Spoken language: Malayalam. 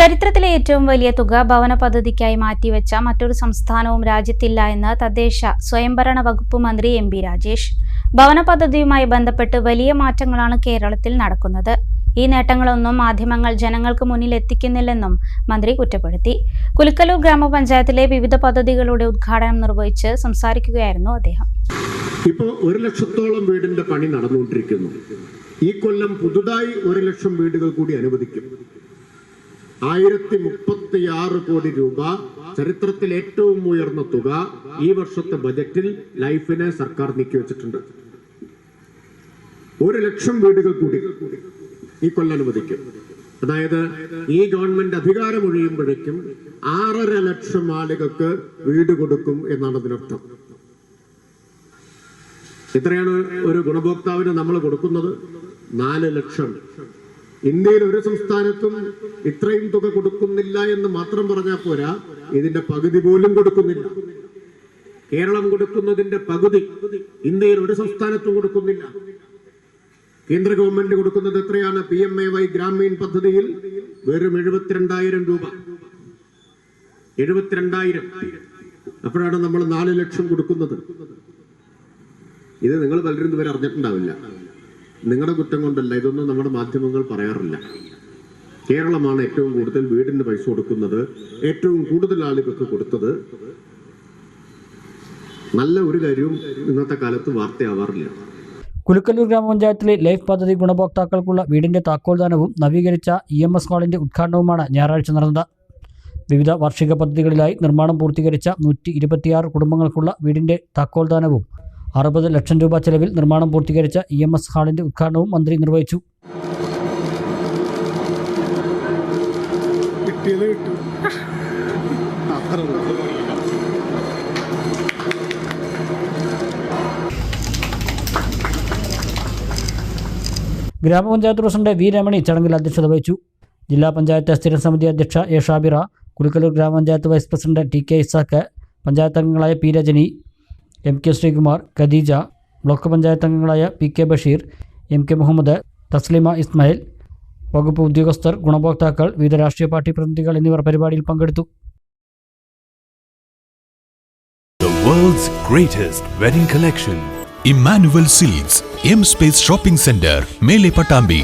ചരിത്രത്തിലെ ഏറ്റവും വലിയ തുക ഭവന പദ്ധതിക്കായി മാറ്റിവെച്ച മറ്റൊരു സംസ്ഥാനവും രാജ്യത്തില്ല എന്ന് തദ്ദേശ സ്വയംഭരണ വകുപ്പ് മന്ത്രി എം ബി രാജേഷ്. ഭവന പദ്ധതിയുമായി ബന്ധപ്പെട്ട് വലിയ മാറ്റങ്ങളാണ് കേരളത്തിൽ നടക്കുന്നത്. ഈ നേട്ടങ്ങളൊന്നും മാധ്യമങ്ങൾ ജനങ്ങൾക്ക് മുന്നിൽ എത്തിക്കുന്നില്ലെന്നും മന്ത്രി കുറ്റപ്പെടുത്തി. കുലുക്കലൂർ ഗ്രാമപഞ്ചായത്തിലെ വിവിധ പദ്ധതികളുടെ ഉദ്ഘാടനം നിർവഹിച്ച് സംസാരിക്കുകയായിരുന്നു അദ്ദേഹം. ഇപ്പോൾ ഒരു ലക്ഷത്തോളം വീടിന്റെ പണി നടന്നുകൊണ്ടിരിക്കുന്നു. ഈ കൊല്ലം പുതുതായി ഒരു ലക്ഷം വീടുകൾ കൂടി അനുവദിക്കും. ആയിരത്തി മുപ്പത്തിയാറ് കോടി രൂപ ചരിത്രത്തിൽ ഏറ്റവും ഉയർന്ന തുക ഈ വർഷത്തെ ബജറ്റിൽ ലൈഫിനെ സർക്കാർ നീക്കിവെച്ചിട്ടുണ്ട് ഒരു ലക്ഷം വീടുകൾ കൂടി ഈ കൊല്ലനുവദിക്കും അതായത് ഈ ഗവൺമെന്റ് അധികാരം ഒഴിയുമ്പോഴേക്കും ആറര ലക്ഷം ആളുകൾക്ക് വീട് കൊടുക്കും എന്നാണ് അതിനർത്ഥം. ഇത്രയാണ് ഒരു ഗുണഭോക്താവിന് നമ്മൾ കൊടുക്കുന്നത്. നാല് ലക്ഷം. ഇന്ത്യയിൽ ഒരു സംസ്ഥാനത്തും ഇത്രയും തുക കൊടുക്കുന്നില്ല എന്ന് മാത്രം പറഞ്ഞാൽ പോരാ ഇതിന്റെ പകുതി പോലും കൊടുക്കുന്നില്ല. കേരളം കൊടുക്കുന്നതിന്റെ പകുതി ഇന്ത്യയിൽ ഒരു സംസ്ഥാനത്തും കൊടുക്കുന്നില്ല. കേന്ദ്ര ഗവൺമെന്റ് കൊടുക്കുന്നത് എത്രയാണ്? P M A Y Gramin പദ്ധതിയിൽ വെറും എഴുപത്തിരണ്ടായിരം രൂപ. എഴുപത്തിരണ്ടായിരം. അപ്പോഴാണ് നമ്മൾ നാല് ലക്ഷം കൊടുക്കുന്നത്. ഇത് നിങ്ങൾ പലരും ഇതുവരെ അറിഞ്ഞിട്ടുണ്ടാവില്ല. നിങ്ങളുടെ കുറ്റം കൊണ്ടല്ല ഇതൊന്നും നമ്മുടെ മാധ്യമങ്ങൾ പറയാറില്ല. കേരളമാണ് ഏറ്റവും കൂടുതൽ വീടിന് പൈസ കൊടുക്കുന്നത് ഏറ്റവും കൂടുതൽ ആളുകൾക്ക് കൊടുത്തത്. നല്ല ഒരു കാര്യവും ഇന്നത്തെ കാലത്ത് വാർത്തയാവാറില്ല. കുലുക്കല്ലൂർ ഗ്രാമപഞ്ചായത്തിലെ ലൈഫ് പദ്ധതി ഗുണഭോക്താക്കൾക്കുള്ള വീടിന്റെ താക്കോൽദാനവും നവീകരിച്ച ഇ എം എസ് ഹാളിന്റെ ഉദ്ഘാടനവുമാണ് ഞായറാഴ്ച നടന്നത്. വിവിധ വാർഷിക പദ്ധതികളിലായി നിർമ്മാണം പൂർത്തീകരിച്ച നൂറ്റി കുടുംബങ്ങൾക്കുള്ള വീടിന്റെ താക്കോൽദാനവും അറുപത് ലക്ഷം രൂപ ചെലവിൽ നിർമ്മാണം പൂർത്തീകരിച്ച ഇ എം എസ് ഹാളിന്റെ ഉദ്ഘാടനവും മന്ത്രി നിർവഹിച്ചു. ഗ്രാമപഞ്ചായത്ത് പ്രസിഡന്റ് വി രമണി ചടങ്ങിൽ അധ്യക്ഷത വഹിച്ചു. ജില്ലാ പഞ്ചായത്ത് സ്ഥിരം സമിതി അധ്യക്ഷ എ ഷാബിറ കുലുക്കലൂർ ഗ്രാമപഞ്ചായത്ത് vice president T K Isaac panchayat അംഗങ്ങളായ P Rajani M K Sreekumar Khadeeja block panchayat അംഗങ്ങളായ P K Basheer M K Muhammad Thasleema Ismail വകുപ്പ് ഉദ്യോഗസ്ഥർ ഗുണഭോക്താക്കൾ വിവിധ രാഷ്ട്രീയ പാർട്ടി പ്രതിനിധികൾ എന്നിവർ പരിപാടിയിൽ പങ്കെടുത്തു world's greatest wedding collection. Emmanuel Silks, M Space Shopping Center, Mele Patambi.